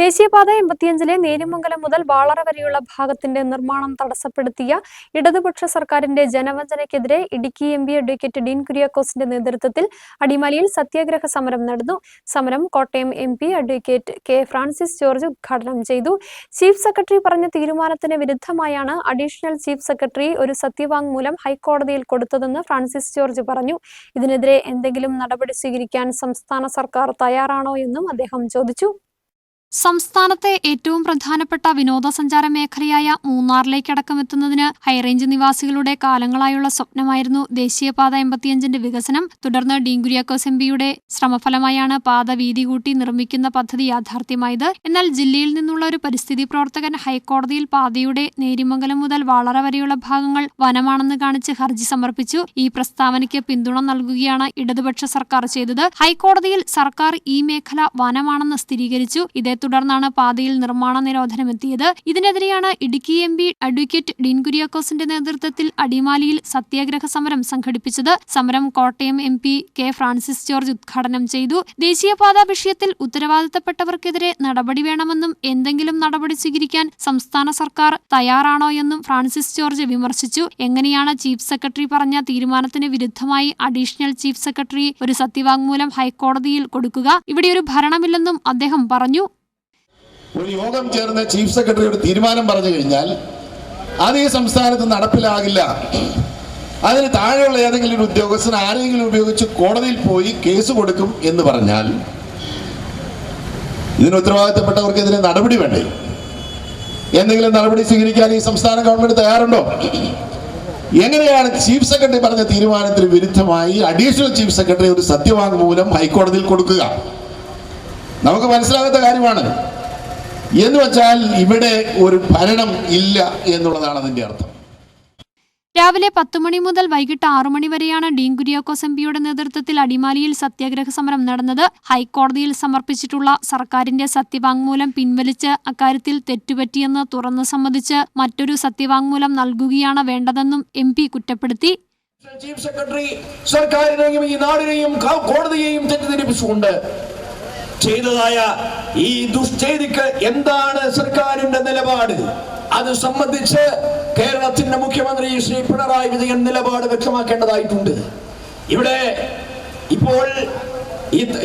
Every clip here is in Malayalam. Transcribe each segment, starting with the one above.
ദേശീയപാത എൺപത്തിയഞ്ചിലെ നേരിമംഗലം മുതൽ വാളറ വരെയുള്ള ഭാഗത്തിന്റെ നിർമ്മാണം തടസ്സപ്പെടുത്തിയ ഇടതുപക്ഷ സർക്കാരിന്റെ ജനവഞ്ചനയ്ക്കെതിരെ Idukki M P advocate Dean കുര്യാക്കോസിന്റെ നേതൃത്വത്തിൽ അടിമാലിയിൽ സത്യാഗ്രഹ സമരം നടന്നു. സമരം Kottayam M P advocate K Francis George ഉദ്ഘാടനം ചെയ്തു. ചീഫ് സെക്രട്ടറി പറഞ്ഞ തീരുമാനത്തിന് വിരുദ്ധമായാണ് അഡീഷണൽ ചീഫ് സെക്രട്ടറി ഒരു സത്യവാങ്മൂലം ഹൈക്കോടതിയിൽ കൊടുത്തതെന്ന് ഫ്രാൻസിസ് ജോർജ് പറഞ്ഞു. ഇതിനെതിരെ എന്തെങ്കിലും നടപടി സ്വീകരിക്കാൻ സംസ്ഥാന സർക്കാർ തയ്യാറാണോ എന്നും അദ്ദേഹം ചോദിച്ചു. സംസ്ഥാനത്തെ ഏറ്റവും പ്രധാനപ്പെട്ട വിനോദസഞ്ചാര മേഖലയായ മൂന്നാറിലേക്കടക്കം ഹൈറേഞ്ച് നിവാസികളുടെ കാലങ്ങളായുള്ള സ്വപ്നമായിരുന്നു ദേശീയപാത എൺപത്തിയഞ്ചിന്റെ വികസനം. തുടർന്ന് ഡീങ്കുര്യാക്കോസ് എം പിയുടെ ശ്രമഫലമായാണ് പാത വീതി കൂട്ടി നിർമ്മിക്കുന്ന പദ്ധതി യാഥാർത്ഥ്യമായത്. എന്നാൽ ജില്ലയിൽ നിന്നുള്ള ഒരു പരിസ്ഥിതി പ്രവർത്തകൻ ഹൈക്കോടതിയിൽ പാതയുടെ നേരിമംഗലം മുതൽ വളറ വരെയുള്ള ഭാഗങ്ങൾ വനമാണെന്ന് കാണിച്ച് ഹർജി സമർപ്പിച്ചു. ഈ പ്രസ്താവനയ്ക്ക് പിന്തുണ നൽകുകയാണ് ഇടതുപക്ഷ സർക്കാർ ചെയ്തത്. ഹൈക്കോടതിയിൽ സർക്കാർ ഈ മേഖല വനമാണെന്ന് സ്ഥിരീകരിച്ചു. ഇതേ തുടർന്നാണ് പാതയിൽ നിർമ്മാണ നിരോധനം എത്തിയത്. ഇതിനെതിരെയാണ് Idukki M P advocate Dean കുര്യാക്കോസിന്റെ നേതൃത്വത്തിൽ അടിമാലിയിൽ സത്യാഗ്രഹ സമരം സംഘടിപ്പിച്ചത്. സമരം Kottayam M P K Francis George ഉദ്ഘാടനം ചെയ്തു. ദേശീയപാത വിഷയത്തിൽ ഉത്തരവാദിത്തപ്പെട്ടവർക്കെതിരെ നടപടി വേണമെന്നും എന്തെങ്കിലും നടപടി സ്വീകരിക്കാൻ സംസ്ഥാന സർക്കാർ തയ്യാറാണോ എന്നും ഫ്രാൻസിസ് ജോർജ് വിമർശിച്ചു. എങ്ങനെയാണ് ചീഫ് സെക്രട്ടറി പറഞ്ഞ തീരുമാനത്തിന് വിരുദ്ധമായി അഡീഷണൽ ചീഫ് സെക്രട്ടറി ഒരു സത്യവാങ്മൂലം ഹൈക്കോടതിയിൽ കൊടുക്കുക? ഇവിടെ ഒരു ഭരണമില്ലെന്നും അദ്ദേഹം പറഞ്ഞു. ഒരു യോഗം ചേർന്ന് ചീഫ് സെക്രട്ടറി ഒരു തീരുമാനം പറഞ്ഞു കഴിഞ്ഞാൽ അത് ഈ സംസ്ഥാനത്ത് നടപ്പിലാകില്ല. അതിന് താഴെയുള്ള ഏതെങ്കിലും ഒരു ഉദ്യോഗസ്ഥൻ ആരെങ്കിലും ഉപയോഗിച്ച് കോടതിയിൽ പോയി കേസ് കൊടുക്കും എന്ന് പറഞ്ഞാൽ ഇതിന് ഉത്തരവാദിത്തപ്പെട്ടവർക്കെതിരെ നടപടി വേണ്ടേ? എന്തെങ്കിലും നടപടി സ്വീകരിക്കാൻ ഈ സംസ്ഥാന ഗവൺമെന്റ് തയ്യാറുണ്ടോ? എങ്ങനെയാണ് ചീഫ് സെക്രട്ടറി പറഞ്ഞ തീരുമാനത്തിന് വിരുദ്ധമായി അഡീഷണൽ ചീഫ് സെക്രട്ടറി ഒരു സത്യവാങ്മൂലം ഹൈക്കോടതിയിൽ കൊടുക്കുക? നമുക്ക് മനസ്സിലാകാത്ത കാര്യമാണ്. എന്ന് വെച്ചാൽ ഇവിടെ ഒരു ഭരണം ഇല്ല എന്നുള്ളതാണ് അതിന്റെ അർത്ഥം. രാവിലെ പത്ത് മണി മുതൽ വൈകിട്ട് ആറു മണി വരെയാണ് ഡീൻ കുര്യാക്കോസ് എം പിയുടെ നേതൃത്വത്തിൽ അടിമാലിയിൽ സത്യാഗ്രഹ സമരം നടന്നത്. ഹൈക്കോടതിയിൽ സമർപ്പിച്ചിട്ടുള്ള സർക്കാരിന്റെ സത്യവാങ്മൂലം പിൻവലിച്ച് അക്കാര്യത്തിൽ തെറ്റുപറ്റിയെന്ന് തുറന്നു സമ്മതിച്ച് മറ്റൊരു സത്യവാങ്മൂലം നൽകുകയാണ് വേണ്ടതെന്നും എം പി കുറ്റപ്പെടുത്തി. ചീഫ് സെക്രട്ടറി സർക്കാരിനെയും ഈ നാടിനെയും കോടതിയെയും തെറ്റിദ്ധരിപ്പിച്ചുകൊണ്ട് ചെയ്തതായ ഈ ദുഷ്ചെയ്തിക്ക് എന്താണ് സർക്കാരിന്റെ നിലപാട്? അത് സംബന്ധിച്ച് കേരളത്തിന്റെ മുഖ്യമന്ത്രി ശ്രീ പിണറായി വിജയൻ നിലപാട് വ്യക്തമാക്കേണ്ടതായിട്ടുണ്ട്. ഇവിടെ ഇപ്പോൾ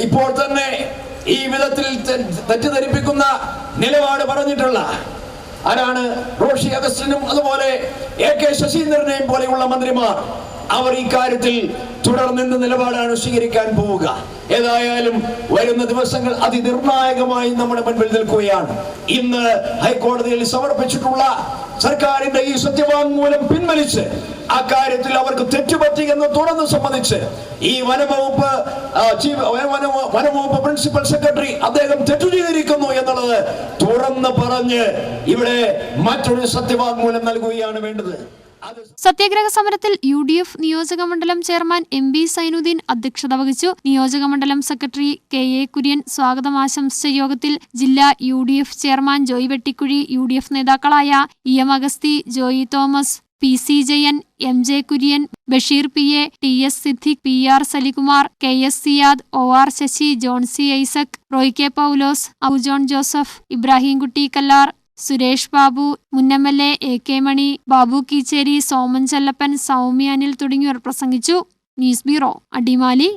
ഇപ്പോൾ തന്നെ ഈ വിധത്തിൽ തെറ്റിദ്ധരിപ്പിക്കുന്ന നിലപാട് പറഞ്ഞിട്ടുള്ള ആരാണ്? റോഷി അഗസ്റ്റിനും അതുപോലെ എ കെ ശശീന്ദ്രനെയും പോലെയുള്ള മന്ത്രിമാർ. അവർ ഈ കാര്യത്തിൽ തുടർന്ന് നിലപാടാണ് സ്വീകരിക്കാൻ പോവുക. ഏതായാലും വരുന്ന ദിവസങ്ങൾ അതിനിർണായകമായി നമ്മുടെ മുൻപിൽ നിൽക്കുകയാണ്. ഇന്ന് ഹൈക്കോടതിയിൽ സമർപ്പിച്ചിട്ടുള്ള സർക്കാരിന്റെ ഈ സത്യവാങ്മൂലം പിൻവലിച്ച് ആ കാര്യത്തിൽ അവർക്ക് തെറ്റുപറ്റി എന്ന് തുറന്ന് സമ്മതിച്ച് ഈ വനംവകുപ്പ് വനംവകുപ്പ് പ്രിൻസിപ്പൽ സെക്രട്ടറി അദ്ദേഹം തെറ്റു ചെയ്തിരിക്കുന്നു എന്നുള്ളത് തുറന്ന് പറഞ്ഞ് ഇവിടെ മറ്റൊരു സത്യവാങ്മൂലം നൽകുകയാണ് വേണ്ടത്. സത്യാഗ്രഹ സമരത്തിൽ യു ഡി എഫ് നിയോജക മണ്ഡലം ചെയർമാൻ എം ബി സൈനുദ്ദീൻ അധ്യക്ഷത വഹിച്ചു. നിയോജക മണ്ഡലം സെക്രട്ടറി കെ എ കുര്യൻ സ്വാഗതം ആശംസിച്ച യോഗത്തിൽ ജില്ലാ U D F chairman Joy Vettikuzhi U D F നേതാക്കളായ E M Augusthy Joy Thomas P C Jayan M J Kurian Basheer P A T S Siddique P R Salikumar K S Siyad O R Sasi John C Isaac Roy K Paulose ഔജോൺ John Joseph Ibrahimkutty Kallar Suresh Babu മുന്നമ്മലെ എം കെ മണി ബാബു കീച്ചേരി സോമൻ ചെല്ലപ്പൻ സൗമ്യ അനിൽ തുടങ്ങിയവർ പ്രസംഗിച്ചു. News bureau Adimali.